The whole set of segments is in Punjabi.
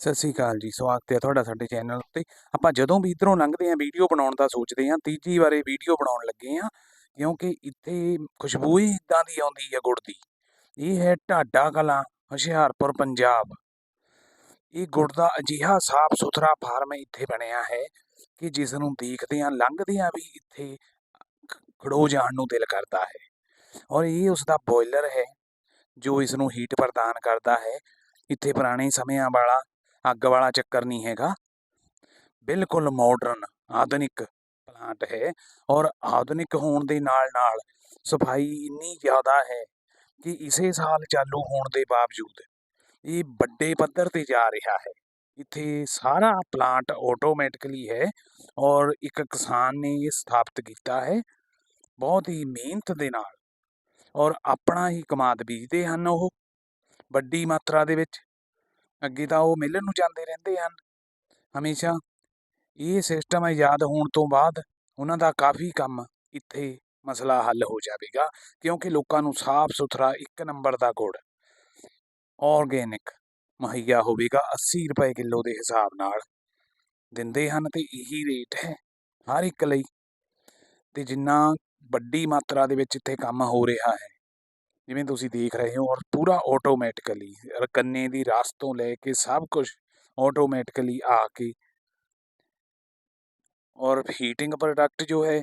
ਸਤਿ ਸ੍ਰੀ ਅਕਾਲ ਜੀ, ਸਵਾਗਤ ਹੈ ਤੁਹਾਡਾ ਸਾਡੇ ਚੈਨਲ ਉੱਤੇ। ਆਪਾਂ ਜਦੋਂ ਵੀ ਇਧਰੋਂ ਲੰਘਦੇ ਹਾਂ ਵੀਡੀਓ ਬਣਾਉਣ ਦਾ ਸੋਚਦੇ ਹਾਂ, ਤੀਜੀ ਵਾਰੇ ਵੀਡੀਓ ਬਣਾਉਣ ਲੱਗੇ ਹਾਂ, ਕਿਉਂਕਿ ਇੱਥੇ ਖੁਸ਼ਬੂ ਹੀ ਇਦਾਂ ਦੀ ਆਉਂਦੀ ਹੈ ਗੁੜ ਦੀ। ਇਹ ਹੈ ਢਾਡਾ ਕਲਾਂ, ਹੁਸ਼ਿਆਰਪੁਰ, ਪੰਜਾਬ। ਇਹ ਗੁੜ ਦਾ ਅਜਿਹਾ ਸਾਫ਼ ਸੁਥਰਾ ਫਾਰਮ ਇੱਥੇ ਬਣਿਆ ਹੈ ਕਿ ਜਿਸ ਨੂੰ ਦੇਖਦਿਆਂ ਲੰਘਦਿਆਂ ਵੀ ਇੱਥੇ ਖੜੋ ਜਾਣ ਨੂੰ ਦਿਲ ਕਰਦਾ ਹੈ। ਔਰ ਇਹ ਉਸ ਦਾ ਬੋਇਲਰ ਹੈ, ਜੋ ਇਸ ਨੂੰ ਹੀਟ ਪ੍ਰਦਾਨ ਕਰਦਾ ਹੈ। ਇੱਥੇ ਪੁਰਾਣੇ ਸਮਿਆਂ ਵਾਲਾ ਅੱਗ ਵਾਲਾ ਚੱਕਰ ਨਹੀਂ ਹੈਗਾ। ਬਿਲਕੁਲ ਮਾਡਰਨ ਆਧੁਨਿਕ ਪਲਾਂਟ ਹੈ ਔਰ ਆਧੁਨਿਕ ਹੋਣ ਦੇ ਨਾਲ ਨਾਲ ਸਫ਼ਾਈ ਇੰਨੀ ਜ਼ਿਆਦਾ ਹੈ ਕਿ ਇਸੇ ਸਾਲ ਚਾਲੂ ਹੋਣ ਦੇ ਬਾਵਜੂਦ ਇਹ ਵੱਡੇ ਪੱਧਰ ਤੇ ਜਾ ਰਿਹਾ ਹੈ। ਇੱਥੇ ਸਾਰਾ ਪਲਾਂਟ ਆਟੋਮੈਟਿਕਲੀ ਹੈ ਔਰ ਇੱਕ ਕਿਸਾਨ ਨੇ ਇਹ ਸਥਾਪਿਤ ਕੀਤਾ ਹੈ। ਬਹੁਤ ਹੀ ਮਿਹਨਤ ਦੇ ਨਾਲ ਔਰ ਆਪਣਾ ਹੀ ਕਮਾਦ ਬੀਜਦੇ ਹਨ ਉਹ। ਵੱਡੀ ਮਾਤਰਾ ਦੇ ਵਿੱਚ ਅੱਗੇ ਤਾਂ ਉਹ ਮਿਲਣ ਨੂੰ ਜਾਂਦੇ ਰਹਿੰਦੇ ਹਨ। ਹਮੇਸ਼ਾ ਇਹ ਸਿਸਟਮ ਆਜ਼ਾਦ ਹੋਣ ਤੋਂ ਬਾਅਦ ਉਹਨਾਂ ਦਾ ਕਾਫੀ ਕੰਮ ਇੱਥੇ ਮਸਲਾ ਹੱਲ ਹੋ ਜਾਵੇਗਾ, ਕਿਉਂਕਿ ਲੋਕਾਂ ਨੂੰ ਸਾਫ਼ ਸੁਥਰਾ ਇੱਕ ਨੰਬਰ ਦਾ ਗੁੜ ਆਰਗੇਨਿਕ ਮੁਹੱਈਆ ਹੋਵੇਗਾ 80 ਰੁਪਏ ਕਿਲੋ ਦੇ ਹਿਸਾਬ ਨਾਲ ਦਿੰਦੇ ਹਨ ਤੇ ਇਹੀ ਰੇਟ ਹੈ ਹਰ ਇੱਕ ਲਈ। ਤੇ ਜਿੰਨਾ ਵੱਡੀ ਮਾਤਰਾ ਦੇ ਵਿੱਚ ਇੱਥੇ ਕੰਮ ਹੋ ਰਿਹਾ ਹੈ ਜਿਵੇਂ ਤੁਸੀਂ ਦੇਖ ਰਹੇ ਹੋ ਔਰ ਪੂਰਾ ਆਟੋਮੈਟਿਕਲੀ ਕੰਨੇ ਦੀ ਰਸ ਤੋਂ ਲੈ ਕੇ ਸਭ ਕੁਝ ਆਟੋਮੈਟਿਕਲੀ ਆ ਕੇ ਔਰ ਹੀਟਿੰਗ ਪ੍ਰੋਡਕਟ ਜੋ ਹੈ,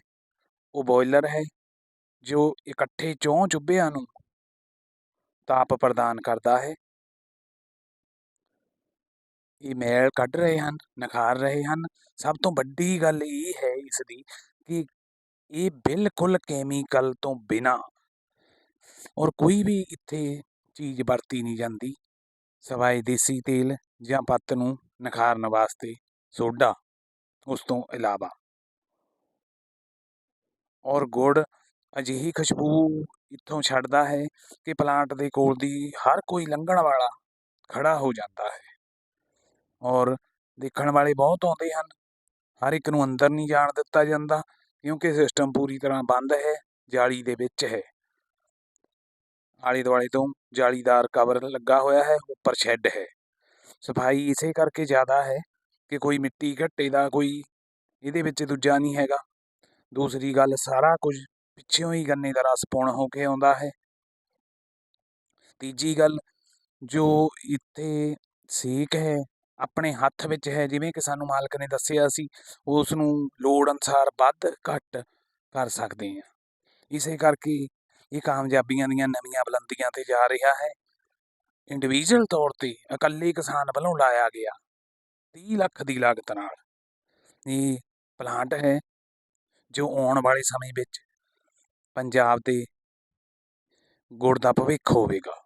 ਉਹ ਬੋਇਲਰ ਹੈ, ਜੋ ਇਕੱਠੇ ਚੋਂ ਚੁੱਭਿਆਂ ਨੂੰ ਤਾਪ ਪ੍ਰਦਾਨ ਕਰਦਾ ਹੈ। ਇਹ ਮੈਲ ਕੱਢ ਰਹੇ ਹਨ, ਨਖਾਰ ਰਹੇ ਹਨ। ਸਭ ਤੋਂ ਵੱਡੀ ਗੱਲ ਇਹ ਹੈ ਇਸ ਦੀ ਕਿ ਇਹ ਬਿਲਕੁਲ ਕੈਮੀਕਲ ਤੋਂ ਬਿਨਾ ਔਰ ਕੋਈ ਵੀ ਇੱਥੇ ਚੀਜ਼ ਵਰਤੀ ਨਹੀਂ ਜਾਂਦੀ। ਸਵਾਏ ਦੇਸੀ ਤੇਲ ਜਾਂ ਪੱਤ ਨੂੰ ਨਿਖਾਰਨ ਵਾਸਤੇ ਸੋਡਾ ਉਸ ਤੋਂ ਇਲਾਵਾ। ਔਰ ਗੁੜ ਅਜਿਹੀ ਖੁਸ਼ਬੂ ਇੱਥੋਂ ਛੱਡਦਾ ਹੈ ਕਿ ਪਲਾਂਟ ਦੇ ਕੋਲ ਦੀ ਹਰ ਕੋਈ ਲੰਘਣ ਵਾਲਾ ਖੜਾ ਹੋ ਜਾਂਦਾ ਹੈ। ਔਰ ਦੇਖਣ ਵਾਲੇ ਬਹੁਤ ਆਉਂਦੇ ਹਨ। ਹਰ ਇੱਕ ਨੂੰ ਅੰਦਰ ਨਹੀਂ ਜਾਣ ਦਿੱਤਾ ਜਾਂਦਾ ਕਿਉਂਕਿ ਸਿਸਟਮ ਪੂਰੀ ਤਰ੍ਹਾਂ ਬੰਦ ਹੈ ਜਾਲੀ ਦੇ ਵਿੱਚ ਹੈ। ਆਲੇ ਦੁਆਲੇ ਤੋਂ ਜਾਲੀਦਾਰ ਕਵਰ ਲੱਗਾ ਹੋਇਆ ਹੈ, ਉੱਪਰ ਸ਼ੈੱਡ ਹੈ। ਸਫ਼ਾਈ ਇਸੇ ਕਰਕੇ ਜ਼ਿਆਦਾ ਹੈ ਕਿ ਕੋਈ ਮਿੱਟੀ ਘੱਟੇ ਦਾ ਕੋਈ ਇਹਦੇ ਵਿੱਚ ਦੂਜਾ ਨਹੀਂ ਹੈਗਾ। ਦੂਸਰੀ ਗੱਲ, ਸਾਰਾ ਕੁਝ ਪਿੱਛੇੋਂ ਹੀ ਗੰਨੇ ਦਾ ਰਸ ਪੌਣ ਹੋ ਕੇ ਆਉਂਦਾ ਹੈ। ਤੀਜੀ ਗੱਲ, ਜੋ ਇੱਥੇ ਸੇਕ ਹੈ, ਆਪਣੇ ਹੱਥ ਵਿੱਚ ਹੈ, ਜਿਵੇਂ ਕਿ ਸਾਨੂੰ ਮਾਲਕ ਨੇ ਦੱਸਿਆ ਸੀ ਉਸ ਨੂੰ ਲੋੜ ਅਨਸਾਰ ਵੱਧ ਘੱਟ ਕਰ ਸਕਦੇ ਹਾਂ। ਇਸੇ ਕਰਕੇ ਇਹ ਕਾਮਯਾਬੀਆਂ ਦੀਆਂ ਨਵੀਆਂ ਬੁਲੰਦੀਆਂ ਤੇ ਜਾ ਰਿਹਾ ਹੈ। ਇੰਡੀਵਿਜੂਅਲ ਤੌਰ ਤੇ ਇਕੱਲੇ ਕਿਸਾਨ ਵੱਲੋਂ ਲਾਇਆ ਗਿਆ 30 ਲੱਖ ਦੀ ਲਾਗਤ ਨਾਲ। ਇਹ ਪਲਾਂਟ ਹੈ ਜੋ ਆਉਣ ਵਾਲੇ ਸਮੇਂ ਵਿੱਚ ਪੰਜਾਬ ਦੇ ਗੁੜ ਦਾ ਭਵਿੱਖ ਹੋਵੇਗਾ।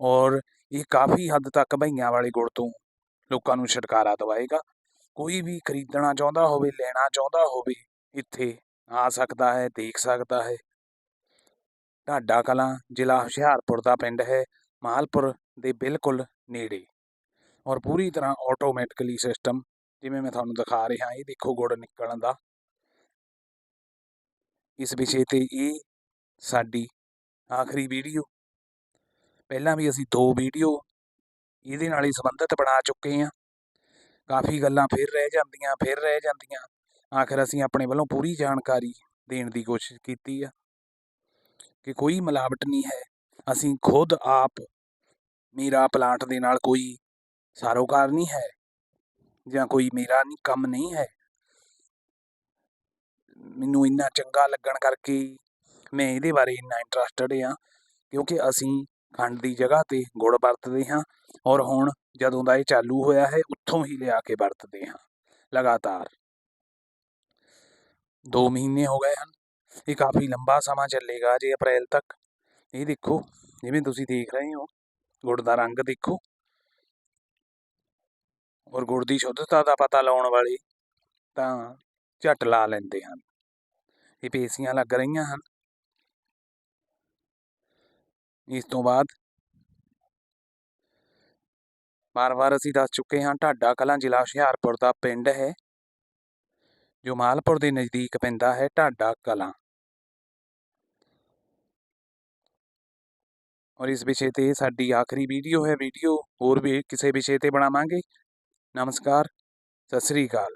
ਔਰ ਇਹ ਕਾਫੀ ਹੱਦ ਤੱਕ ਭਈਆਂ ਵਾਲੇ ਗੁੜ ਤੋਂ ਲੋਕਾਂ ਨੂੰ ਛੁਟਕਾਰਾ ਦਿਵਾਏਗਾ। ਕੋਈ ਵੀ ਖਰੀਦਣਾ ਚਾਹੁੰਦਾ ਹੋਵੇ, ਲੈਣਾ ਚਾਹੁੰਦਾ ਹੋਵੇ, ਇੱਥੇ ਆ ਸਕਦਾ ਹੈ, ਦੇਖ ਸਕਦਾ ਹੈ। ਢਾਡਾ ਕਲਾਂ ਜ਼ਿਲ੍ਹਾ ਹੁਸ਼ਿਆਰਪੁਰ ਦਾ ਪਿੰਡ ਹੈ, ਮਾਲਪੁਰ ਦੇ ਬਿਲਕੁਲ ਨੇੜੇ। ਔਰ ਪੂਰੀ ਤਰ੍ਹਾਂ ਆਟੋਮੈਟਿਕਲੀ ਸਿਸਟਮ ਜਿਵੇਂ ਮੈਂ ਤੁਹਾਨੂੰ ਦਿਖਾ ਰਿਹਾ, ਇਹ ਦੇਖੋ ਗੁੜ ਨਿਕਲਣ ਦਾ। ਇਸ ਵਿਸ਼ੇ ਤੇ ਇਹ ਸਾਡੀ ਆਖਰੀ ਵੀਡੀਓ ਪਹਿਲਾਂ ਵੀ ਅਸੀਂ ਦੋ ਵੀਡੀਓ ਇਹਦੇ ਨਾਲ ਹੀ ਸੰਬੰਧਿਤ ਬਣਾ ਚੁੱਕੇ ਹਾਂ। ਕਾਫੀ ਗੱਲਾਂ ਫਿਰ ਰਹਿ ਜਾਂਦੀਆਂ, ਫਿਰ ਰਹਿ ਜਾਂਦੀਆਂ। ਆਖਰ ਅਸੀਂ ਆਪਣੇ ਵੱਲੋਂ ਪੂਰੀ ਜਾਣਕਾਰੀ ਦੇਣ ਦੀ ਕੋਸ਼ਿਸ਼ ਕੀਤੀ ਆ। ਕਿ ਕੋਈ ਮਿਲਾਵਟ ਨਹੀਂ ਹੈ। ਅਸੀਂ ਖੁਦ ਆਪ ਮੇਰਾ ਪਲਾਂਟ ਦੇ ਨਾਲ ਕੋਈ ਸਾਰੋਕਾਰ ਨਹੀਂ ਹੈ ਜਾਂ ਕੋਈ ਮੇਰਾ ਨਹੀਂ ਕੰਮ ਨਹੀਂ ਹੈ। ਮੈਨੂੰ ਇੰਨਾ ਚੰਗਾ ਲੱਗਣ ਕਰਕੇ ਮੈਂ ਇਹਦੇ ਬਾਰੇ ਇੰਨਾ ਇੰਟਰਸਟਡ ਹਾਂ, ਕਿਉਂਕਿ ਅਸੀਂ ਖੰਡ ਦੀ ਜਗ੍ਹਾ ਤੇ ਗੁੜ ਵਰਤਦੇ ਹਾਂ ਔਰ ਹੁਣ ਜਦੋਂ ਦਾ ਇਹ ਚਾਲੂ ਹੋਇਆ ਹੈ, ਉੱਥੋਂ ਹੀ ਲਿਆ ਕੇ ਵਰਤਦੇ ਹਾਂ, ਲਗਾਤਾਰ। 2 ਮਹੀਨੇ ਹੋ ਗਏ ਹਨ। ਇਹ ਕਾਫੀ ਲੰਬਾ ਸਮਾਂ ਚੱਲੇਗਾ ਜੇ ਅਪ੍ਰੈਲ ਤੱਕ। ਇਹ ਦੇਖੋ, ਜਿਵੇਂ ਤੁਸੀਂ ਦੇਖ ਰਹੇ ਹੋ, ਗੁੜ ਦਾ ਰੰਗ ਦੇਖੋ। ਔਰ ਗੁੜ ਦੀ ਸ਼ੁੱਧਤਾ ਦਾ ਪਤਾ ਲਾਉਣ ਵਾਲੇ ਤਾਂ ਝਟ ਲਾ ਲੈਂਦੇ ਹਨ। ਇਹ ਪੇਸੀਆਂ ਲੱਗ ਰਹੀਆਂ ਹਨ। ਇਸ ਤੋਂ ਬਾਅਦ ਵਾਰ-ਵਾਰ ਅਸੀਂ ਦੱਸ ਚੁੱਕੇ ਹਾਂ, ਢਾਡਾ ਕਲਾਂ ਜ਼ਿਲ੍ਹਾ ਹੁਸ਼ਿਆਰਪੁਰ ਦਾ ਪਿੰਡ ਹੈ, ਜੋ ਮਾਲਪੁਰ ਦੇ ਨਜ਼ਦੀਕ ਪੈਂਦਾ ਹੈ, ਢਾਡਾ ਕਲਾਂ। ਔਰ ਇਸ ਵਿਸ਼ੇ 'ਤੇ ਸਾਡੀ ਆਖਰੀ ਵੀਡੀਓ ਹੈ, ਵੀਡੀਓ ਹੋਰ ਵੀ ਕਿਸੇ ਵਿਸ਼ੇ 'ਤੇ ਬਣਾਵਾਂਗੇ। ਨਮਸਕਾਰ, ਸਤਿ ਸ੍ਰੀ ਅਕਾਲ।